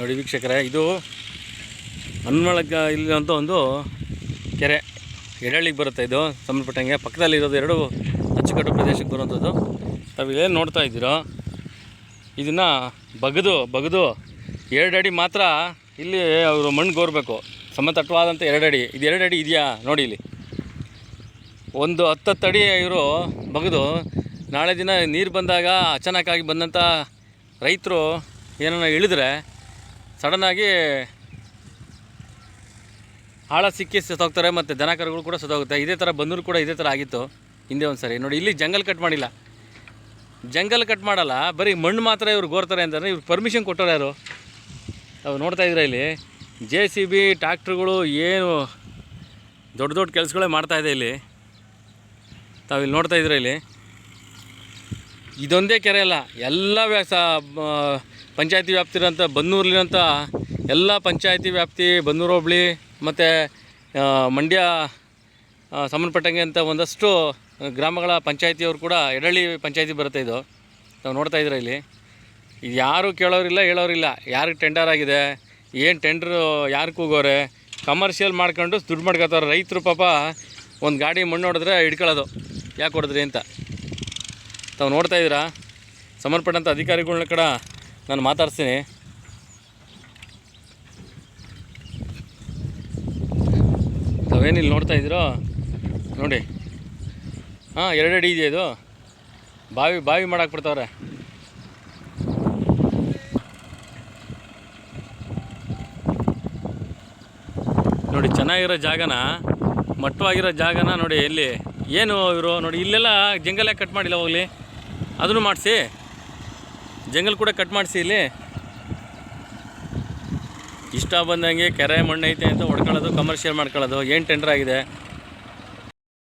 ನೋಡಿ ವೀಕ್ಷಕರೇ, ಇದು ಹನ್ಮಳಗ ಇಲ್ಲಿರೋಂಥ ಒಂದು ಕೆರೆ. ಎಡಳ್ಳಿಗೆ ಬರುತ್ತೆ ಇದು, ಸಂಬಂಧಪಟ್ಟಂಗೆ. ಪಕ್ಕದಲ್ಲಿರೋದು ಎರಡು ಅಚ್ಚುಕಟ್ಟು ಪ್ರದೇಶಕ್ಕೆ ಬರುವಂಥದ್ದು ತಾವು ಏನು ನೋಡ್ತಾ ಇದ್ದೀರೋ? ಇದನ್ನು ಬಗದು ಬಗದು ಎರಡು ಅಡಿ ಮಾತ್ರ ಇಲ್ಲಿ ಅವರು ಮಣ್ಣು ಗೋರ್ಬೇಕು. ಸಮತಟ್ಟವಾದಂಥ ಎರಡು ಅಡಿ. ಇದು ಎರಡು ಅಡಿ ಇದೆಯಾ? ನೋಡಿ ಇಲ್ಲಿ. ಒಂದು ಹತ್ತತ್ತು ಅಡಿ ಇವರು ಬಗೆದು. ನಾಳೆ ದಿನ ನೀರು ಬಂದಾಗ ಅಚಾನಕ್ಕಾಗಿ ಬಂದಂಥ ರೈತರು ಏನನ್ನ ಇಳಿದ್ರೆ ಸಡನ್ನಾಗಿ ಆಳ ಸಿಕ್ಕಿ ಸತ್ತೋಗ್ತಾರೆ ಮತ್ತು ದನ ಕರುಗಳು ಕೂಡ ಸತ್ತೋಗುತ್ತೆ. ಇದೇ ಥರ ಬಂದೂರು ಕೂಡ ಇದೇ ಥರ ಆಗಿತ್ತು ಹಿಂದೆ ಒಂದು ಸರಿ ನೋಡಿ, ಇಲ್ಲಿ ಜಂಗಲ್ ಕಟ್ ಮಾಡಿಲ್ಲ. ಜಂಗಲ್ ಕಟ್ ಮಾಡಲ್ಲ, ಬರೀ ಮಣ್ಣು ಮಾತ್ರ ಇವ್ರು ಗೋರ್ತಾರೆ ಅಂತಂದರೆ ಇವ್ರು ಪರ್ಮಿಷನ್ ಕೊಟ್ಟರು ಯಾರು? ನಾವು ನೋಡ್ತಾ ಇದ್ರೆ ಇಲ್ಲಿ? ಜೆ ಸಿ ಬಿ ಟ್ಯಾಕ್ಟ್ರುಗಳು ಏನು ದೊಡ್ಡ ದೊಡ್ಡ ಕೆಲಸಗಳೇ ಇದೆ ಇಲ್ಲಿ. ತಾವು ಇಲ್ಲಿ ನೋಡ್ತಾ ಇದ್ರೆ ಇಲ್ಲಿ? ಇದೊಂದೇ ಕೆರೆ ಅಲ್ಲ, ಎಲ್ಲ ವ್ಯಾಸ ಪಂಚಾಯತಿ ವ್ಯಾಪ್ತಿರಂಥ ಬನ್ನೂರಲ್ಲಿರೋಂಥ ಎಲ್ಲ ಪಂಚಾಯತಿ ವ್ಯಾಪ್ತಿ, ಬನ್ನೂರು ಹೋಬಳಿ ಮತ್ತು ಮಂಡ್ಯ ಸಂಬಂಧಪಟ್ಟಂಗೆ ಅಂತ ಒಂದಷ್ಟು ಗ್ರಾಮಗಳ ಪಂಚಾಯತಿಯವರು ಕೂಡ ಎಡಳ್ಳಿ ಪಂಚಾಯತಿ ಬರುತ್ತೆ ಇದು. ನಾವು ನೋಡ್ತಾ ಇದ್ರೆ ಇಲ್ಲಿ. ಇದು ಯಾರು ಕೇಳೋರಿಲ್ಲ, ಹೇಳೋರಿಲ್ಲ. ಯಾರಿಗೆ ಟೆಂಡರ್ ಆಗಿದೆ, ಏನು ಟೆಂಡ್ರು ಯಾರು ಕೂಗೋರೆ ಕಮರ್ಷಿಯಲ್ ಮಾಡ್ಕೊಂಡು ದುಡ್ಡು ಮಾಡ್ಕೊತಾರೆ ರೈತರು ಪಾಪ ಒಂದು ಗಾಡಿ ಮಣ್ಣು ಹೊಡೆದ್ರೆ ಹಿಡ್ಕೊಳ್ಳೋದು. ಯಾಕೆ ಹೊಡೆದ್ರಿ ಅಂತ. ತಾವು ನೋಡ್ತಾ ಇದ್ದೀರಾ? ಸಂಬಂಧಪಟ್ಟಂಥ ಅಧಿಕಾರಿಗಳನ್ನ ಕೂಡ ನಾನು ಮಾತಾಡ್ತೀನಿ. ತಾವೇನಿಲ್ಲಿ ನೋಡ್ತಾ ಇದ್ದೀರೋ? ನೋಡಿ. ಹಾಂ, ಎರಡು ಅಡಿ ಇದೆ ಇದು. ಬಾವಿ ಬಾವಿ ಮಾಡಕ್ಕೆ ಬಿಡ್ತಾವ್ರೆ. ನೋಡಿ, ಚೆನ್ನಾಗಿರೋ ಜಾಗನ, ಮಟ್ಟವಾಗಿರೋ ಜಾಗನ ನೋಡಿ ಎಲ್ಲಿ ಏನು ಇವರು? ನೋಡಿ, ಇಲ್ಲೆಲ್ಲ ಜಂಗಲೇ ಕಟ್ ಮಾಡಿಲ್ಲ ಹೋಗಲಿ. ಅದನ್ನು ಮಾಡಿಸಿ. ಜಂಗಲ್ ಕೂಡ ಕಟ್ ಮಾಡಿಸಿ ಇಲ್ಲಿ. ಇಷ್ಟ ಬಂದಂಗೆ ಕೆರೆ ಮಣ್ಣು ಐತೆ ಅಂತ ಹೊಡ್ಕೊಳ್ಳೋದು ಕಮರ್ಷಿಯಲ್ ಮಾಡ್ಕೊಳ್ಳೋದು, ಏನು ಟೆಂಡರ್ ಆಗಿದೆ?